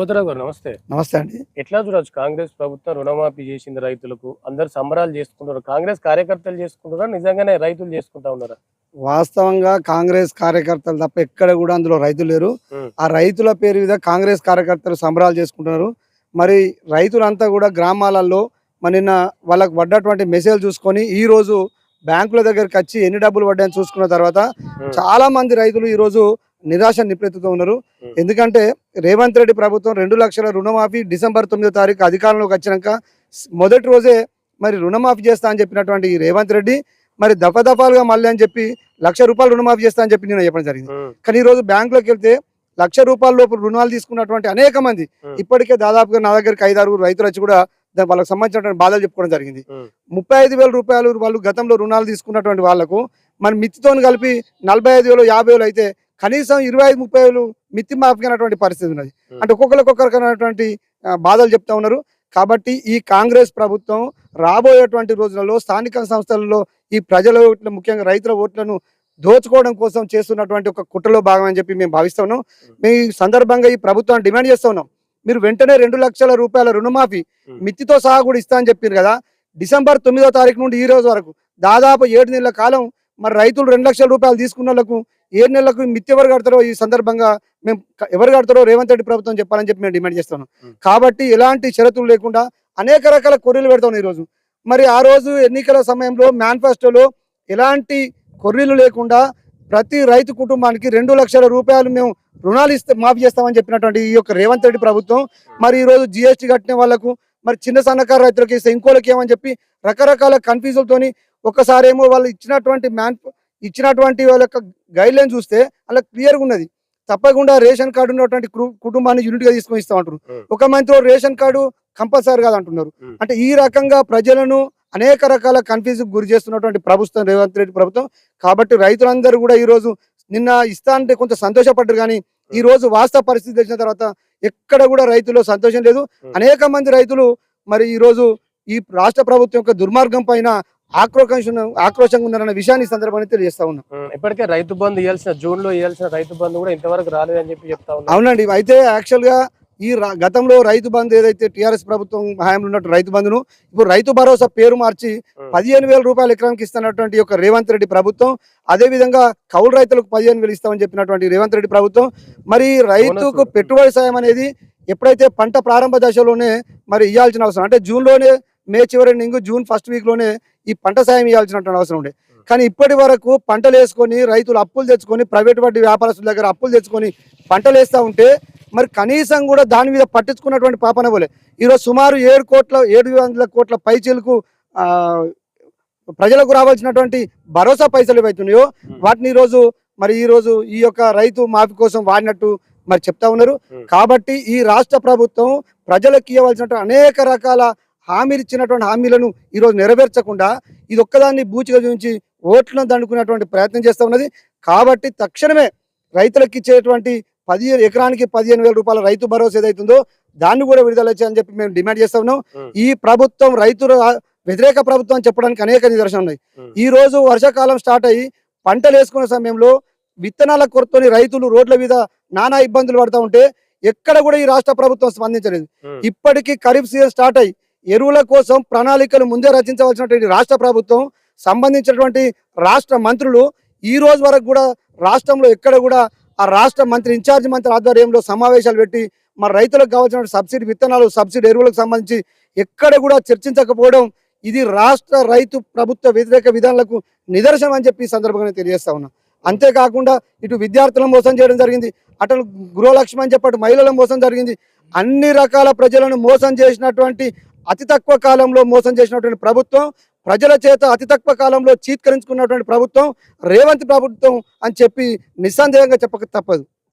పోతరావు గారు నమస్తే. నమస్తే అండి. ఎట్లా చూడొచ్చు? కాంగ్రెస్ ప్రభుత్వం రుణమాఫీ చేసింది రైతులకు. అందరు సంబరాలు చేసుకుంటున్నారు. కాంగ్రెస్ కార్యకర్తలు చేసుకుంటున్నారా? నిజంగానే రైతులు చేసుకుంటా ఉన్నారా? వాస్తవంగా కాంగ్రెస్ కార్యకర్తలు తప్ప ఎక్కడ కూడా అందులో రైతులు లేరు. ఆ రైతుల పేరు మీద కాంగ్రెస్ కార్యకర్తలు సంబరాలు చేసుకుంటున్నారు. మరి రైతులంతా కూడా గ్రామాలలో మరి నిన్న వాళ్ళకు పడ్డటువంటి మెసేజ్ చూసుకొని ఈ రోజు బ్యాంకుల దగ్గరికి వచ్చి ఎన్ని డబ్బులు పడ్డాయని చూసుకున్న తర్వాత. చాలా మంది రైతులు ఈ రోజు నిరాశ నిప్రెత్తుతూ ఉన్నారు. ఎందుకంటే రేవంత్ రెడ్డి ప్రభుత్వం రెండు లక్షల రుణమాఫీ డిసెంబర్ తొమ్మిదో తారీఖు అధికారంలోకి వచ్చినాక మొదటి రోజే మరి రుణమాఫీ చేస్తా అని చెప్పినటువంటి ఈ రేవంత్ రెడ్డి మరి దఫాదఫాలుగా మళ్ళీ అని చెప్పి లక్ష రూపాయలు రుణమాఫీ చేస్తా అని చెప్పి నేను చెప్పడం జరిగింది ఉం. కానీ ఈ రోజు బ్యాంకులోకి వెళ్తే లక్ష రూపాయల లోపు రుణాలు తీసుకున్నటువంటి అనేక మంది ఉం. ఇప్పటికే దాదాపుగా నా దగ్గరికి ఐదు ఆరుగురు రైతులు వచ్చి కూడా దాని వాళ్ళకి సంబంధించినటువంటి బాధలు చెప్పుకోవడం జరిగింది. ముప్పై ఐదు వేల రూపాయలు వాళ్ళు గతంలో రుణాలు తీసుకున్నటువంటి వాళ్ళకు మన మిత్తితో కలిపి నలభై ఐదు వేలు యాభై వేలు అయితే కనీసం ఇరవై ఐదు ముప్పై వేలు మిత్తి మాఫికైనటువంటి పరిస్థితి ఉన్నది. అంటే ఒక్కొక్కరికి ఒక్కొక్కరికైనటువంటి ఆ, బాధలు చెప్తా ఉన్నారు. కాబట్టి ఈ కాంగ్రెస్ ప్రభుత్వం రాబోయేటువంటి రోజులలో స్థానిక సంస్థలలో ఈ ప్రజల ఓట్లు ముఖ్యంగా రైతుల ఓట్లను దోచుకోవడం కోసం చేస్తున్నటువంటి ఒక కుట్రలో భాగం అని చెప్పి మేము భావిస్తా ఉన్నాం. మేము ఈ సందర్భంగా ఈ ప్రభుత్వాన్ని డిమాండ్ చేస్తా ఉన్నాం. మీరు వెంటనే రెండు లక్షల రూపాయల రుణమాఫీ. మిత్తితో సహా కూడా ఇస్తా అని చెప్పారు కదా. డిసెంబర్ తొమ్మిదో తారీఖు నుండి ఈ రోజు వరకు దాదాపు ఏడు నెలల కాలం మరి రైతులు రెండు లక్షల రూపాయలు తీసుకున్న వాళ్ళకు ఏడు నెలలకు మిత్తి ఎవరు కడతారో ఈ సందర్భంగా మేము ఎవరు కడతారో రేవంత్ రెడ్డి ప్రభుత్వం చెప్పాలని చెప్పి మేము డిమాండ్ చేస్తున్నాం ఉం. కాబట్టి ఎలాంటి షరతులు లేకుండా అనేక రకాల కొర్రీలు పెడతాం ఈ రోజు మరి ఆ రోజు ఎన్నికల సమయంలో మేనిఫెస్టోలో ఎలాంటి కొర్రీలు లేకుండా ప్రతి రైతు కుటుంబానికి రెండు లక్షల రూపాయలు మేము రుణాలు ఇస్తే మాఫీ చేస్తామని చెప్పినటువంటి ఈ యొక్క రేవంత్ రెడ్డి ప్రభుత్వం మరి ఈ రోజు జిఎస్టీ కట్టిన వాళ్ళకు మరి చిన్న సన్నకారు రైతులకు ఇస్తే ఇంకోళ్ళకి ఏమని చెప్పి రకరకాల కన్ఫ్యూజులతోని ఒకసారి ఏమో వాళ్ళు ఇచ్చినటువంటి మ్యాన్ ఇచ్చినటువంటి వాళ్ళ యొక్క గైడ్ లైన్ చూస్తే అలా క్లియర్గా ఉన్నది తప్పకుండా రేషన్ కార్డు ఉన్నటువంటి కుటుంబాన్ని యూనిట్గా తీసుకొని ఇస్తామంటారు Hmm. ఒక మంత్రి రేషన్ కార్డు కంపల్సరీ కాదు అంటున్నారు. అంటే ఈ రకంగా ప్రజలను అనేక రకాల కన్ఫ్యూజ్ గురి చేస్తున్నటువంటి ప్రభుత్వం రేవంత్ రెడ్డి ప్రభుత్వం కాబట్టి రైతులందరూ కూడా ఈ రోజు నిన్న ఇస్తా అంటే కొంత సంతోషపడ్డారు కానీ ఈ రోజు వాస్తవ పరిస్థితి తెలిసిన తర్వాత ఎక్కడ కూడా రైతులు సంతోషం లేదు. అనేక మంది రైతులు మరి ఈ రోజు ఈ రాష్ట్ర ప్రభుత్వం యొక్క దుర్మార్గం పైన ఆక్రోశం ఆక్రోశంగా ఉన్నారన్న విషయాన్ని ఈ సందర్భంగా తెలియజేస్తా ఉన్నా. ఇప్పటికే రైతు బంధు ఇవ్వాల్సిన జూన్లో ఇవ్వాల్సిన రైతు బంధు కూడా ఇంతవరకు రాలేదని చెప్పి చెప్తా అవునండి అయితే యాక్చువల్గా ఈ గతంలో రైతు బంధు ఏదైతే టిఆర్ఎస్ ప్రభుత్వం హయాంలో ఉన్నట్టు రైతు బంధును ఇప్పుడు రైతు భరోసా పేరు మార్చి. పదిహేను వేల రూపాయలు ఎకరానికి ఇస్తున్నటువంటి యొక్క రేవంత్ రెడ్డి ప్రభుత్వం అదే విధంగా కౌలు రైతులకు పదిహేను వేలు ఇస్తామని చెప్పినటువంటి రేవంత్ రెడ్డి ప్రభుత్వం మరి రైతుకు. పెట్టుబడి సాయం అనేది ఎప్పుడైతే పంట ప్రారంభ దశలోనే మరి ఇవ్వాల్సిన అవసరం అంటే జూన్లోనే మే చివరి ఇంకో జూన్ ఫస్ట్ వీక్లోనే ఈ పంట సాయం ఇవ్వాల్సినటువంటి అవసరం ఉండే కానీ ఇప్పటి వరకు పంటలు వేసుకొని రైతులు అప్పులు తెచ్చుకొని ప్రైవేట్ వడ్డీ వ్యాపారస్తుల దగ్గర అప్పులు తెచ్చుకొని పంటలు వేస్తూ ఉంటే మరి కనీసం కూడా దాని మీద పట్టించుకున్నటువంటి పాపన పోలే ఈరోజు సుమారు ఏడు కోట్ల ఏడు వందల కోట్ల పైచీలకు ప్రజలకు రావాల్సినటువంటి భరోసా పైసలు ఏవైతున్నాయో. వాటిని ఈరోజు మరి ఈ రోజు ఈ యొక్క రైతు మాఫీ కోసం వాడినట్టు మరి చెప్తా ఉన్నారు. కాబట్టి ఈ రాష్ట్ర ప్రభుత్వం ప్రజలకు ఇవ్వవలసినటువంటి అనేక రకాల హామీలు ఇచ్చినటువంటి హామీలను ఈరోజు నెరవేర్చకుండా ఇది ఒక్కదాన్ని బూచిగా చూపించి ఓట్లను దండుకునేటువంటి ప్రయత్నం చేస్తూ ఉన్నది కాబట్టి తక్షణమే రైతులకు ఇచ్చేటువంటి పదిహేను ఎకరానికి పదిహేను వేల రూపాయల రైతు భరోసా ఏదైతుందో దాన్ని కూడా విడుదల చేయాలని చెప్పి మేము డిమాండ్ చేస్తా ఉన్నాం. ఈ ప్రభుత్వం రైతుల వ్యతిరేక ప్రభుత్వం అని చెప్పడానికి అనేక నిదర్శనం ఉన్నాయి. ఈ రోజు వర్షాకాలం స్టార్ట్ అయ్యి పంటలు వేసుకునే సమయంలో విత్తనాల కొరతని రైతులు రోడ్ల మీద నానా ఇబ్బందులు పడతా ఉంటే ఎక్కడ కూడా ఈ రాష్ట్ర ప్రభుత్వం స్పందించలేదు. ఇప్పటికీ ఖరీఫ్ సీజన్ స్టార్ట్ అయ్యి ఎరువుల కోసం ప్రణాళికలు ముందే రచించవలసినటువంటి రాష్ట్ర ప్రభుత్వం సంబంధించినటువంటి రాష్ట్ర మంత్రులు ఈ రోజు వరకు కూడా రాష్ట్రంలో ఎక్కడ కూడా ఆ రాష్ట్ర మంత్రి ఇన్ఛార్జ్ మంత్రి ఆధ్వర్యంలో సమావేశాలు పెట్టి మన రైతులకు కావాల్సిన సబ్సిడీ విత్తనాలు సబ్సిడీ ఎరువులకు సంబంధించి ఎక్కడ కూడా చర్చించకపోవడం ఇది రాష్ట్ర రైతు ప్రభుత్వ వ్యతిరేక విధానాలకు నిదర్శనం అని చెప్పి ఈ సందర్భంగా తెలియజేస్తా ఉన్నా. అంతేకాకుండా ఇటు విద్యార్థులను మోసం చేయడం జరిగింది అటు గృహలక్ష్మి అని చెప్పి మహిళలను మోసం జరిగింది అన్ని రకాల ప్రజలను మోసం చేసినటువంటి అతి తక్కువ కాలంలో మోసం చేసినటువంటి ప్రభుత్వం ప్రజల చేత అతి తక్కువ కాలంలో చీత్కరించుకున్నటువంటి ప్రభుత్వం రేవంత్ ప్రభుత్వం అని చెప్పి నిస్సందేహంగా చెప్పక తప్పదు.